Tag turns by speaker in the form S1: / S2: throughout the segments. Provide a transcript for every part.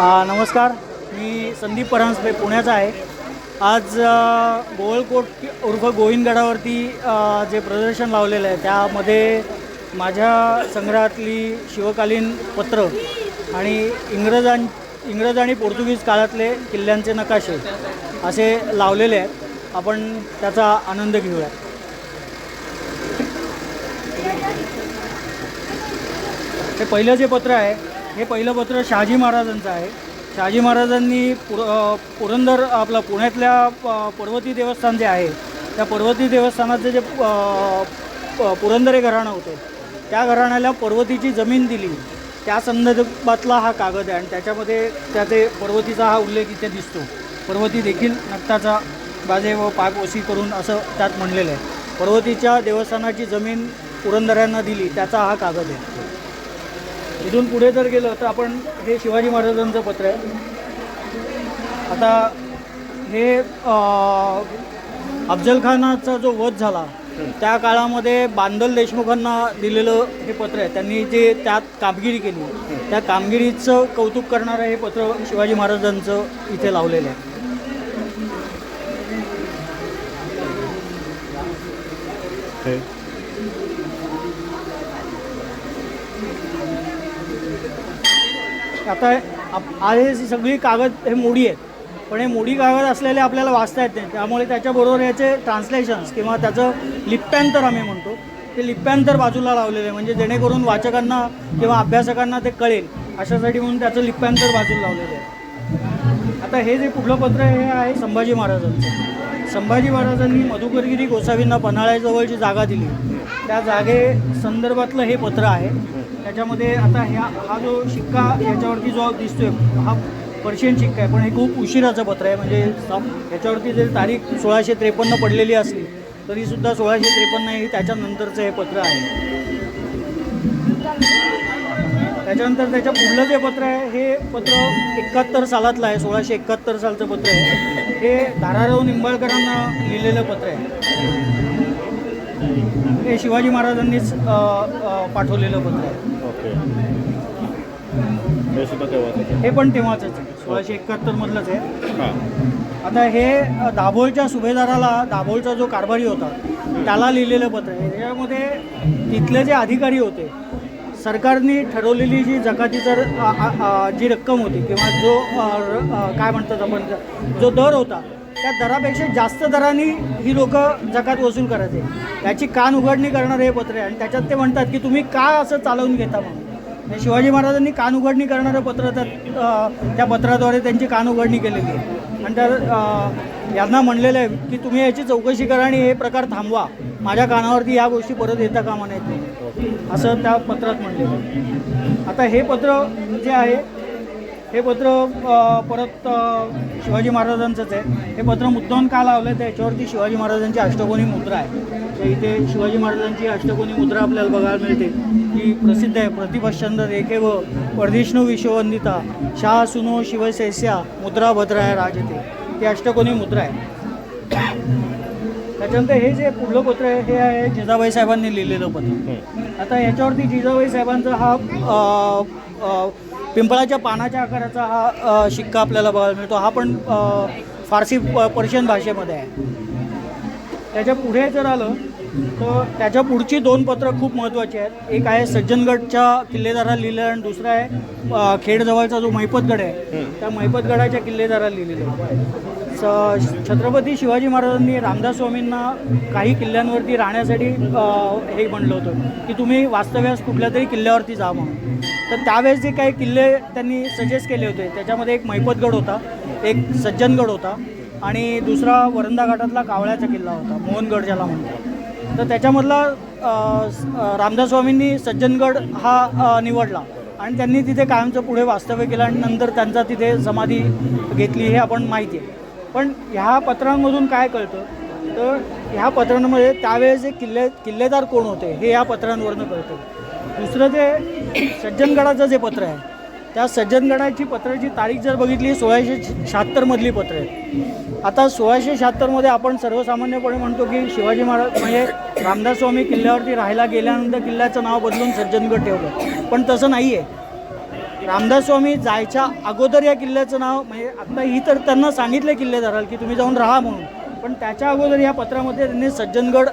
S1: नमस्कार. मी संदीप परांजपे पुण्याचा आहे. आज गोवळकोट उर्फ गोविंदगडावरती जे प्रदर्शन लावलेलं आहे त्यामध्ये माझ्या संग्रहातली शिवकालीन पत्र आणि इंग्रजां इंग्रज आणि पोर्तुगीज काळातले किल्ल्यांचे नकाशे असे लावलेले आहेत. आपण त्याचा आनंद घेऊया हे पहिलं जे पत्र आहे हे पहिलं पत्र शहाजी महाराजांचं आहे. शहाजी महाराजांनी पुर पुरंदर आपलं पुण्यातल्या प- पर्वती देवस्थान जे आहे त्या पर्वती देवस्थानाचं जे प- पुरंदरे घराणं होतं. त्या घराण्याला पर्वतीची जमीन दिली. त्या संदर्भातला हा कागद आहे आणि त्याच्यामध्ये त्याचे पर्वतीचा हा उल्लेख इथे दिसतो. पर्वती देखील नक्ताचा बाजे व पाकवशी करून असं त्यात म्हणलेलं आहे. पर्वतीच्या देवस्थानाची जमीन पुरंदऱ्यांना दिली त्याचा हा कागद आहे. इथून पुढे जर गेलं तर आपण हे शिवाजी महाराजांचं पत्र आहे. आता हे अफजलखानाचा अफजल खानाचा जो वध झाला त्या काळामध्ये बांदल देशमुखांना दिलेलं हे पत्र आहे. त्यांनी जे त्यात कामगिरी केली त्या कामगिरीचं कौतुक करणारं हे पत्र शिवाजी महाराजांचं इथे लावलेलं आहे.
S2: Okay.
S1: आता आप- आहे सगळी कागद हे मोडी आहेत. पण हे मोडी कागद असलेले आपल्याला वाचता येत नाही. त्यामुळे त्याच्याबरोबर याचे ट्रान्सलेशन्स किंवा त्याचं लिप्यांतर आम्ही म्हणतो. ते लिप्यांतर बाजूला लावलेलं आहे म्हणजे जेणेकरून वाचकांना किंवा अभ्यासकांना ते कळेल. अशासाठी म्हणून त्याचं लिप्यांतर बाजूला लावलेलं आहे. आता हे जे पुढलं पत्र आहे हे आहे संभाजी महाराजांचं. संभाजी महाराजांनी मधुकरगिरी गोसावींना पन्हाळ्याजवळची जागा दिली. त्या जागे संदर्भातलं हे पत्र आहे. त्याच्यामध्ये आता ह्या हा जो शिक्का याच्यावरती जो दिसतोय हा पर्शियन शिक्का आहे पण हे खूप उशिराचं पत्र आहे. म्हणजे ह्याच्यावरती याच्यावरती जर तारीख सोळाशे त्रेपन्न पडलेली असली तरीसुद्धा सोळाशे त्रेपन्न हे त्याच्यानंतरचं हे पत्र आहे. त्याच्यानंतर त्याच्या पुढलं जे पत्र आहे हे पत्र एकाहत्तर सालातलं आहे सोळाशे एकाहत्तर सालचं पत्र आहे. हे धाराराव निंबाळकरांना लिहिलेलं पत्र आहे. हे शिवाजी महाराजांनीच पाठवलेलं पत्र आहे.
S2: ओके. हे
S1: पण तेव्हाच आहे. सोळाशे एकाहत्तरमधलंच आहे. आता हे दाभोळच्या सुभेदाराला दाभोळचा जो कारभारी होता त्याला लिहिलेलं पत्र आहे. त्याच्यामध्ये तिथले जे अधिकारी होते सरकारने ठरवलेली जी जकातीचा जर जी रक्कम होती किंवा जो काय म्हणतात आपण जो दर होता त्या दरापेक्षा जास्त दराने ही लोक जकात वसूल करायचे. त्याची कान उघडणी करणारं हे पत्र आहे आणि त्याच्यात ते म्हणतात की तुम्ही का असं चालवून घेता म्हणून. शिवाजी महाराजांनी कान उघडणी करणारं पत्र त्या पत्राद्वारे त्यांची कान उघडणी केलेली आहे. आणि तर यांना म्हणलेलं आहे की तुम्ही याची चौकशी करा आणि हे प्रकार थांबवा. माझ्या कानावरती या गोष्टी परत येता कामा नाहीत असं त्या पत्रात म्हणलेलं आता हे पत्र जे आहे हे पत्र परत शिवाजी महाराजांचंच आहे. हे पत्र मुद्दाम का लावलं तर याच्यावरती शिवाजी महाराजांची अष्टकोनी मुद्रा आहे. तर इथे शिवाजी महाराजांची अष्टकोनी मुद्रा आपल्याला बघायला मिळते. ही प्रसिद्ध आहे. प्रतिभाश्चंद्र रेखे व परदिष्णू विश्ववंदिता शाह सुनो शिवसेस्या मुद्रा भद्राय राजते. ती अष्टकोनी मुद्रा आहे. त्याच्यानंतर हे जे पुढलं पत्र आहे हे आहे जिजाबाई साहेबांनी लिहिलेलं पत्र. आता याच्यावरती जिजाबाई साहेबांचा हा पिंपळाच्या पानाच्या आकाराचा हा शिक्का आपल्याला बघायला मिळतो. हा पण फारसी प- पर्शियन भाषेमध्ये आहे. त्याच्या पुढे जर आलं तर त्याच्या पुढची दोन पत्र खूप महत्त्वाची आहेत. एक आहे सज्जनगडच्या किल्लेदाराला लिहिलं आहे आणि दुसरं आहे खेडजवळचा जो मैपतगड आहे त्या मैपतगडाच्या किल्लेदाराला लिहिलेलं आहे. स छत्रपती शिवाजी महाराजांनी रामदास स्वामींना काही किल्ल्यांवरती राहण्यासाठी हे म्हणलं होतं की तुम्ही वास्तव्यास कुठल्या तरी किल्ल्यावरती जा म्हणून. तर त्यावेळेस जे काही किल्ले त्यांनी सजेस्ट केले होते त्याच्यामध्ये एक मैपतगड होता एक सज्जनगड होता आणि दुसरा वरंदा घाटातला कावळ्याचा किल्ला होता मोहनगड ज्याला म्हणतात. तर त्याच्यामधला रामदास स्वामींनी सज्जनगड हा निवडला. आणि त्यांनी तिथे कायमचं पुढे वास्तव्य केलं आणि नंतर त्यांचा तिथे समाधी घेतली हे आपण माहिती आहे. पण ह्या पत्रांमधून काय कळतं? तर ह्या पत्रांमध्ये त्यावेळेस जे किल्ले किल्लेदार कोण होते हे या पत्रांवरनं कळतं. दुसरं ते सज्जनगडाचं जे पत्र आहे त्या सज्जनगडाची पत्राची तारीख जर बघितली सोळाशे शहात्तरमधली पत्र आहेत. आता सोळाशे शहात्तरमध्ये आपण सर्वसामान्यपणे म्हणतो की शिवाजी महाराज म्हणजे रामदास स्वामी किल्ल्यावरती राहायला गेल्यानंतर किल्ल्याचं नाव बदलून सज्जनगड ठेवलं. पण तसं नाही आहे रामदास स्वामी जायच्या अगोदर या किल्ल्याचं नाव म्हणजे आता ही तर त्यांना सांगितलं किल्लेदाराला की तुम्ही जाऊन राहा म्हणून. पण त्याच्या अगोदर या पत्रामध्ये त्यांनी सज्जनगड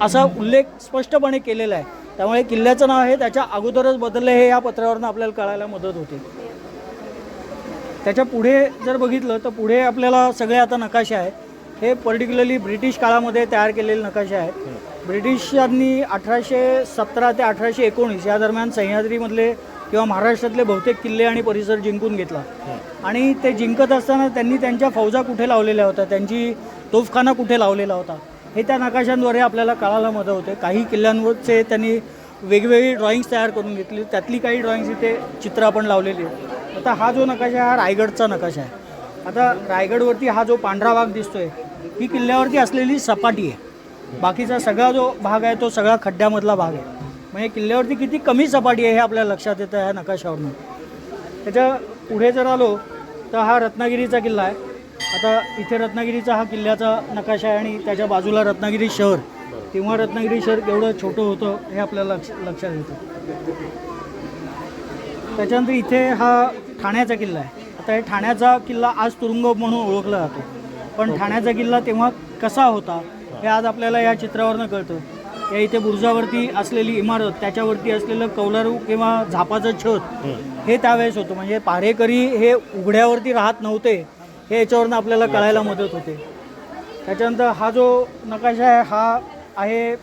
S1: असा उल्लेख स्पष्टपणे केलेला आहे. त्यामुळे किल्ल्याचं नाव आहे त्याच्या अगोदरच बदललं हे या पत्रावरनं आपल्याला कळायला मदत होते. त्याच्या पुढे जर बघितलं तर पुढे आपल्याला सगळे आता नकाशे आहेत. हे पर्टिक्युलरली ब्रिटिश काळामध्ये तयार केलेले नकाशे आहेत. ब्रिटिशांनी अठराशे सतरा ते अठराशे एकोणीस या दरम्यान सह्याद्रीमधले किंवा महाराष्ट्रातले बहुतेक किल्ले आणि परिसर जिंकून घेतला. आणि ते जिंकत असताना त्यांनी त्यांच्या फौजा कुठे लावलेल्या होत्या? त्यांची तोफखाना कुठे लावलेला होता? हे त्या नकाशांद्वारे आपल्याला कळायला मदत होते. काही किल्ल्यांवरचे त्यांनी वेगवेगळी ड्रॉइंग्स तयार करून घेतली. त्यातली काही ड्रॉइंग्स इथे चित्र आपण लावलेली आहेत. आता हा जो नकाशा आहे हा रायगडचा नकाशा आहे. आता रायगडवरती हा जो पांढरा भाग दिसतोय ही किल्ल्यावरती असलेली सपाटी आहे. बाकीचा सगळा जो भाग आहे तो सगळा खड्ड्यामधला भाग आहे. म्हणजे किल्ल्यावरती किती कमी सपाटी आहे हे आपल्याला लक्षात येतं ह्या नकाशावरून. त्याच्या पुढे जर आलो तर हा रत्नागिरीचा किल्ला आहे. आता इथे रत्नागिरीचा हा किल्ल्याचा नकाशा आहे आणि त्याच्या बाजूला रत्नागिरी शहर. तेव्हा रत्नागिरी शहर केवढं छोटं होतं हे आपल्याला लक्ष लक्षात येतं. त्याच्यानंतर इथे हा ठाण्याचा किल्ला आहे. आता हे ठाण्याचा किल्ला आज तुरुंग म्हणून ओळखला जातो. पण ठाण्याचा किल्ला तेव्हा कसा होता हे आज आपल्याला या चित्रावरनं कळतं. या इथे बुरुजावरती असलेली इमारत त्याच्यावरती असलेलं कौलारू किंवा झापाचं छत हे त्यावेळेस होतं. म्हणजे पारेकरी हे उघड्यावरती राहत नव्हते. हे याच्यावरनं आपल्याला कळायला मदत होते. त्याच्यानंतर हा जो नकाशा आहे हा आहे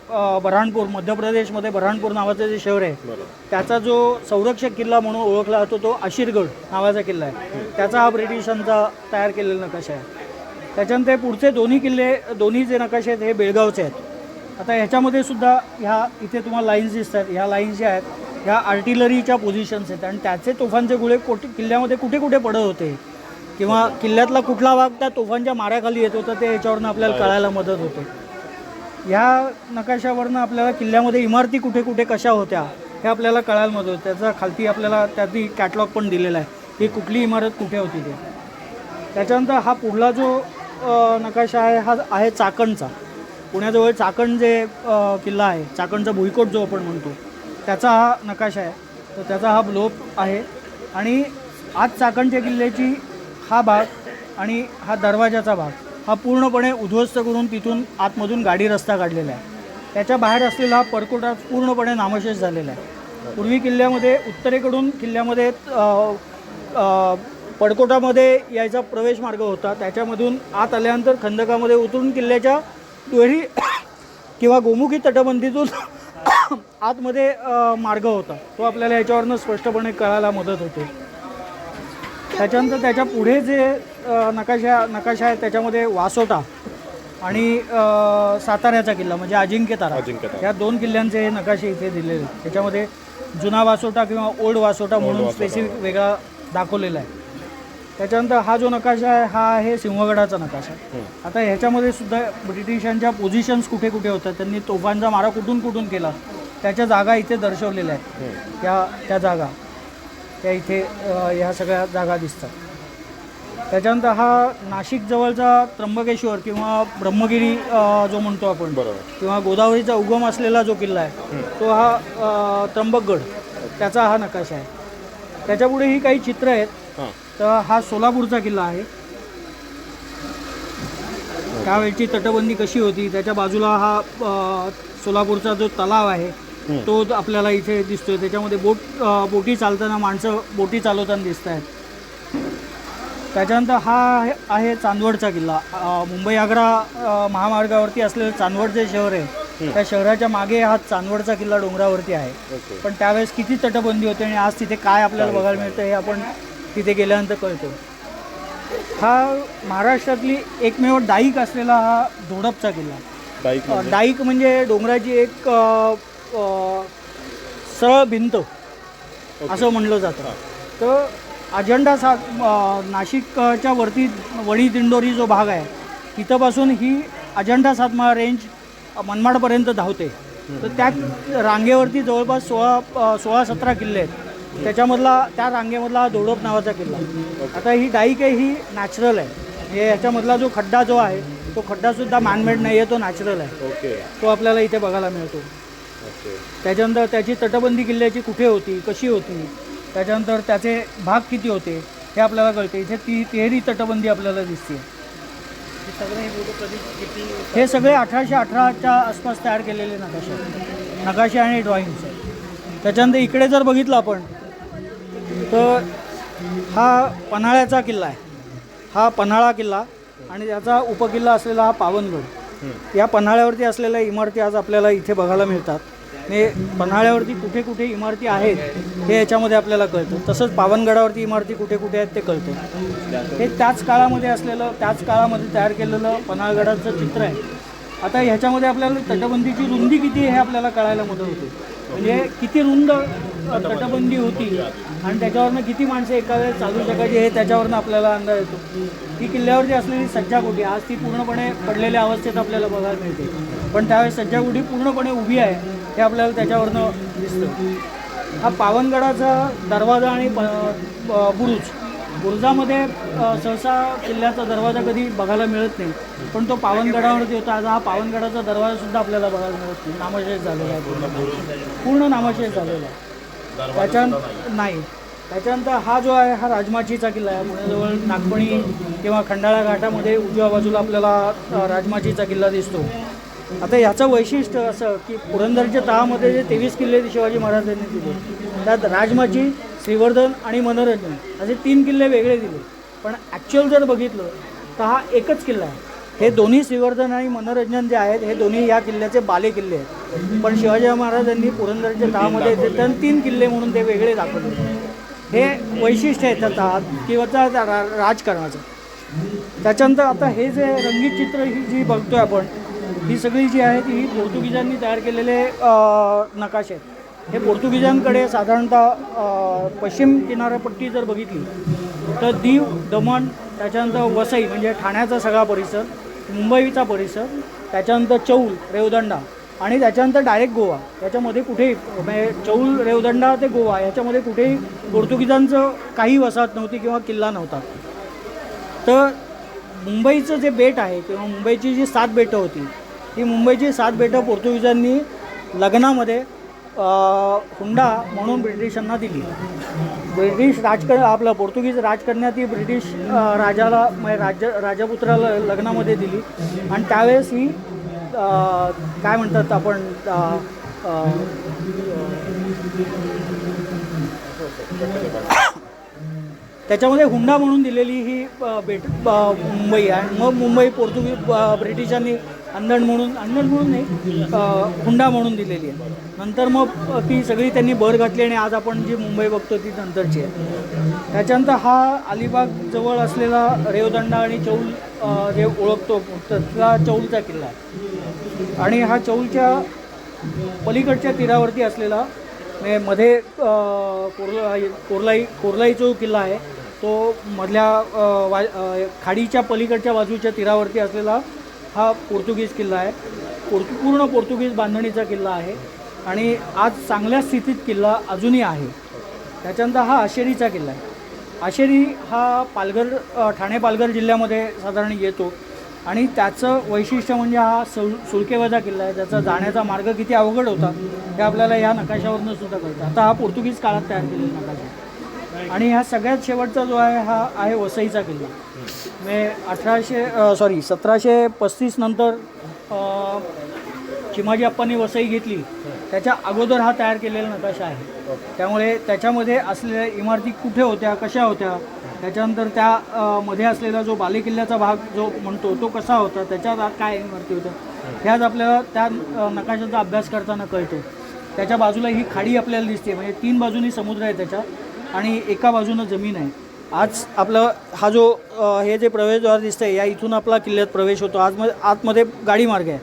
S1: बऱ्हाणपूर मध्य प्रदेशमध्ये बऱ्हाणपूर नावाचं जे शहर आहे त्याचा जो संरक्षक किल्ला म्हणून ओळखला जातो तो आशिरगड नावाचा किल्ला आहे. त्याचा हा ब्रिटिशांचा तयार केलेला नकाशा आहे. त्याच्यानंतर पुढचे दोन्ही किल्ले दोन्ही जे नकाशे आहेत हे बेळगावचे आहेत. आता ह्याच्यामध्ये सुद्धा ह्या इथे तुम्हाला लाईन्स दिसतात. ह्या लाईन्स ज्या आहेत ह्या आर्टिलरीच्या पोझिशन्स आहेत. आणि त्याचे तोफांचे गोळे कोठे किल्ल्यामध्ये कुठे कुठे पडत होते? किंवा किल्ल्यातला कुठला भाग त्या तोफांच्या माऱ्याखाली येत होता ते याच्यावरनं आपल्याला कळायला मदत होते. ह्या नकाशावरनं आपल्याला किल्ल्यामध्ये इमारती कुठे कुठे कशा होत्या हे आपल्याला कळायला मदत होतं. त्याचा खालती आपल्याला त्यातली कॅटलॉग पण दिलेला आहे. की कुठली इमारत कुठे होती ते? त्याच्यानंतर हा पुढला जो नकाशा आहे हा आहे चाकणचा. पुण्याजवळ चाकण जे किल्ला आहे चाकणचा भुईकोट जो आपण म्हणतो त्याचा हा नकाशा आहे. तर त्याचा हा ब्लोप आहे. आणि आज चाकणच्या किल्ल्याची हा भाग आणि हा दरवाजाचा भाग हा पूर्णपणे उद्ध्वस्त करून तिथून आतमधून गाडी रस्ता काढलेला आहे. त्याच्या बाहेर असलेला हा परकोटा पूर्णपणे नामशेष झालेला आहे. पूर्वी किल्ल्यामध्ये उत्तरेकडून किल्ल्यामध्ये पडकोटामध्ये यायचा प्रवेश मार्ग होता. त्याच्यामधून आत आल्यानंतर खंदकामध्ये उतरून किल्ल्याच्या दुहेरी किंवा गोमुखी तटबंदीतून आतमध्ये मार्ग होता. तो आपल्याला याच्यावरनं स्पष्टपणे कळायला मदत होते. त्याच्यानंतर त्याच्या पुढे जे नकाशा नकाशा आहे त्याच्यामध्ये वासोटा आणि साताऱ्याचा किल्ला म्हणजे अजिंक्यतारा
S2: अजिंक्यतारा.
S1: या दोन किल्ल्यांचे हे नकाशे इथे दिलेले आहेत. त्याच्यामध्ये जुना वासोटा किंवा ओल्ड वासोटा म्हणून. स्पेसिफिक वेगळा दाखवलेला आहे. त्याच्यानंतर हा जो नकाशा आहे हा आहे सिंहगडाचा नकाशा. आता ह्याच्यामध्ये सुद्धा ब्रिटिशांच्या पोझिशन्स कुठे कुठे होत्या त्यांनी तोफांचा मारा कुठून कुठून केला त्याच्या जागा इथे दर्शवलेल्या आहेत. त्या त्या जागा. त्या इथे ह्या सगळ्या जागा दिसतात. त्याच्यानंतर हा नाशिक जवळचा त्र्यंबकेश्वर किंवा ब्रह्मगिरी जो म्हणतो आपण
S2: बरोबर.
S1: किंवा गोदावरीचा उगम असलेला जो किल्ला आहे तो हा त्र्यंबकगड त्याचा हा नकाशा आहे. त्याच्यापुढे ही काही चित्र आहेत.
S2: हां.
S1: तर हा सोलापूरचा किल्ला आहे. त्यावेळची तटबंदी कशी होती त्याच्या बाजूला हा सोलापूरचा जो तलाव आहे तो आपल्याला इथे दिसतोय त्याच्यामध्ये बोट बोटी चालताना माणसं बोटी चालवताना दिसत आहेत त्याच्यानंतर हा आहे- चांदवडचा किल्ला. मुंबई आग्रा महामार्गावरती असलेलं चांदवड जे शहर आहे त्या शहराच्या मागे हा चांदवडचा किल्ला डोंगरावरती आहे. पण त्यावेळेस किती तटबंदी होते आणि आज तिथे काय आपल्याला बघायला मिळतं हे आपण तिथे गेल्यानंतर कळतो. हा महाराष्ट्रातली एकमेव डाईक असलेला हा धोडपचा किल्ला. डाईक म्हणजे? डोंगराची एक सरळ भिंत असं म्हणलं जातं. तर अजंडा सा नाशिकच्या वरती वणी दिंडोरी जो भाग आहे तिथंपासून ही अजंडा सातमा रेंज मनमाडपर्यंत धावते. तर त्या रांगेवरती जवळपास सोळा सोळा सतरा किल्ले आहेत. त्याच्यामधला त्या रांगेमधला हा दोडप नावाचा किल्ला आता ही डाईक आहे ही नॅचरल आहे. म्हणजे याच्यामधला जो खड्डा जो आहे तो खड्डासुद्धा मॅनमेड नाही आहे तो नॅचरल आहे.
S2: ओके.
S1: तो आपल्याला इथे बघायला मिळतो. त्याच्यानंतर त्याची तटबंदी किल्ल्याची कुठे होती कशी होती त्याच्यानंतर त्याचे भाग किती होते हे आपल्याला कळते. इथे ती तेरी तटबंदी आपल्याला दिसते. हे सगळे अठराशे अठराच्या आसपास तयार केलेले नकाशे. नकाशे आणि ड्रॉइंग्स त्याच्यानंतर इकडे जर बघितलं आपण तर हा पन्हाळ्याचा किल्ला आहे. हा पन्हाळा किल्ला आणि त्याचा उपकिल्ला असलेला हा पावनगड. या पन्हाळ्यावरती असलेल्या इमारती आज आपल्याला इथे बघायला मिळतात. हे पन्हाळ्यावरती कुठे कुठे इमारती आहेत हे याच्यामध्ये आपल्याला कळतं. तसंच पावनगडावरती इमारती कुठे कुठे आहेत ते कळतं. हे त्याच काळामध्ये असलेलं त्याच काळामध्ये तयार केलेलं पन्हाळगडाचं चित्र आहे. आता ह्याच्यामध्ये आपल्याला तटबंदीची रुंदी किती आहे हे आपल्याला कळायला मदत होते. म्हणजे किती रुंद तटबंदी होती आणि त्याच्यावरनं किती माणसं एका वेळेस चालू शकायची हे त्याच्यावरनं आपल्याला अंदाज येतो. ती किल्ल्यावरती असलेली सज्जाकोटी आज ती पूर्णपणे पडलेल्या अवस्थेत आपल्याला बघायला मिळते. पण त्यावेळेस सज्जाकोटी पूर्णपणे उभी आहे. हे आपल्याला त्याच्यावरनं दिसतं. हा पावनगडाचा दरवाजा आणि बुरुज. बुरुजामध्ये सहसा किल्ल्याचा दरवाजा कधी बघायला मिळत नाही. पण तो पावनगडावरती होता. आज हा पावनगडाचा दरवाजासुद्धा आपल्याला बघायला मिळत नाही. नामशेष झालेला आहे. पूर्ण नामशेष झालेला आहे. त्याच्यानंतर नाही. त्याच्यानंतर हा जो आहे हा राजमाचीचा किल्ला आहे. पुण्याजवळ नागपणी किंवा खंडाळा घाटामध्ये उजव्या बाजूला आपल्याला राजमाचीचा किल्ला दिसतो. आता याचं वैशिष्ट्य असं की पुरंदरच्या तहामध्ये जे तेवीस किल्ले शिवाजी महाराजांनी दिले. त्यात राजमाची श्रीवर्धन आणि मनोरंजन असे तीन किल्ले वेगळे दिले. पण ॲक्च्युअल जर बघितलं तर हा एकच किल्ला आहे. हे दोन्ही श्रीवर्धन आणि मनोरंजन जे आहेत हे दोन्ही या किल्ल्याचे बाले किल्ले आहेत. पण शिवाजी महाराजांनी पुरंदरच्या तहामध्ये तर तीन किल्ले म्हणून ते वेगळे दाखवले. हे वैशिष्ट्य आहे त्या तहात किंवा त्या राजकारणाचं. त्याच्यानंतर आता हे जे रंगीत चित्र ही जी बघतोय आपण ही सगळी जी आहेत ही पोर्तुगीजांनी तयार केलेले नकाशे आहेत. हे पोर्तुगीजांकडे साधारणतः पश्चिम किनारपट्टी जर बघितली तर दीव दमण त्याच्यानंतर वसई म्हणजे ठाण्याचा सगळा परिसर मुंबईचा परिसर त्याच्यानंतर चौल रेवदंडा आणि त्याच्यानंतर डायरेक्ट गोवा. त्याच्यामध्ये कुठेही म्हणजे चौल रेवदंडा ते गोवा याच्यामध्ये कुठेही पोर्तुगीजांचं काही वसाहत नव्हती किंवा किल्ला नव्हता. तर मुंबईचं जे बेट आहे किंवा मुंबईची जी सात बेटं होती ही मुंबईची सात बेटं पोर्तुगीजांनी लग्नामध्ये हुंडा म्हणून ब्रिटिशांना दिली. ब्रिटिश राजकर आपलं पोर्तुगीज राजकन्या ती ब्रिटिश राजाला म्हणजे राज्य राजपुत्राला लग्नामध्ये दिली. आणि त्यावेळेस ही काय म्हणतात आपण त्याच्यामध्ये हुंडा म्हणून दिलेली ही बेट मुंबई आहे. मग मुंबई पोर्तुगीज ब्रिटिशांनी अन्नड म्हणून अन्नड म्हणून नाही हुंडा म्हणून दिलेली आहे. नंतर मग ती सगळी त्यांनी भर घातली आणि आज आपण जी मुंबई बघतो ती नंतरची आहे. त्याच्यानंतर हा अलिबाग जवळ असलेला रेवदंडा आणि चौल जे ओळखतो त्यातला चौलचा किल्ला आहे. आणि हा चौलच्या पलीकडच्या तीरावरती असलेला म्हणजे मध्ये कोरला कोरलाई कोरलाई जो किल्ला आहे तो मधल्या वा खाडीच्या पलीकडच्या बाजूच्या तीरावरती असलेला हा पोर्तुगीज किल्ला आहे. पोर्तु पूर्ण पोर्तुगीज बांधणीचा किल्ला आहे आणि आज चांगल्या स्थितीत किल्ला अजूनही आहे. त्याच्यानंतर हा आशेरीचा किल्ला आहे. आशेरी हा पालघर ठाणे पालघर जिल्ह्यामध्ये साधारण येतो आणि त्याचं वैशिष्ट्य म्हणजे हा सुल सुळकेवाजा किल्ला आहे. त्याचा जाण्याचा मार्ग किती अवघड होता हे आपल्याला या नकाशावरनं सुद्धा कळतं. आता हा पोर्तुगीज काळात तयार केलेला नकाशा आणि हा सगळ्यात शेवटचा जो आहे हा आहे वसईचा किल्ला. म्हणजे अठराशे सॉरी सतराशे पस्तीस नंतर चिमाजी अप्पांनी वसई घेतली. त्याच्या अगोदर हा तयार केलेला नकाशा आहे. त्यामुळे त्याच्यामध्ये असलेल्या इमारती कुठे होत्या कशा होत्या त्याच्यानंतर त्या मध्ये असलेला जो बालेकिल्ल्याचा भाग जो म्हणतो तो कसा होता त्याच्यात काय इमारती होत्या ह्याच आपल्याला त्या नकाशाचा अभ्यास करताना कळतो त्याच्या बाजूला ही खाडी आपल्याला दिसते म्हणजे तीन बाजूनी समुद्र आहे त्याच्या आणि एका बाजूनं जमीन आहे. आज आपलं हा जो अ, हे जे प्रवेशद्वार दिसतंय या इथून आपला किल्ल्यात प्रवेश होतो. आतमध्ये आतमध्ये गाडी मार्ग आहे.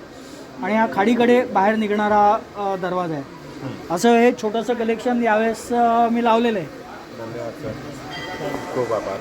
S1: आणि हा खाडीकडे बाहेर निघणारा अ, दरवाजा आहे. असं हे छोटंसं कलेक्शन यावेळेस अ, मी लावलेलं आहे.
S2: धन्यवाद सर. खूप आभार.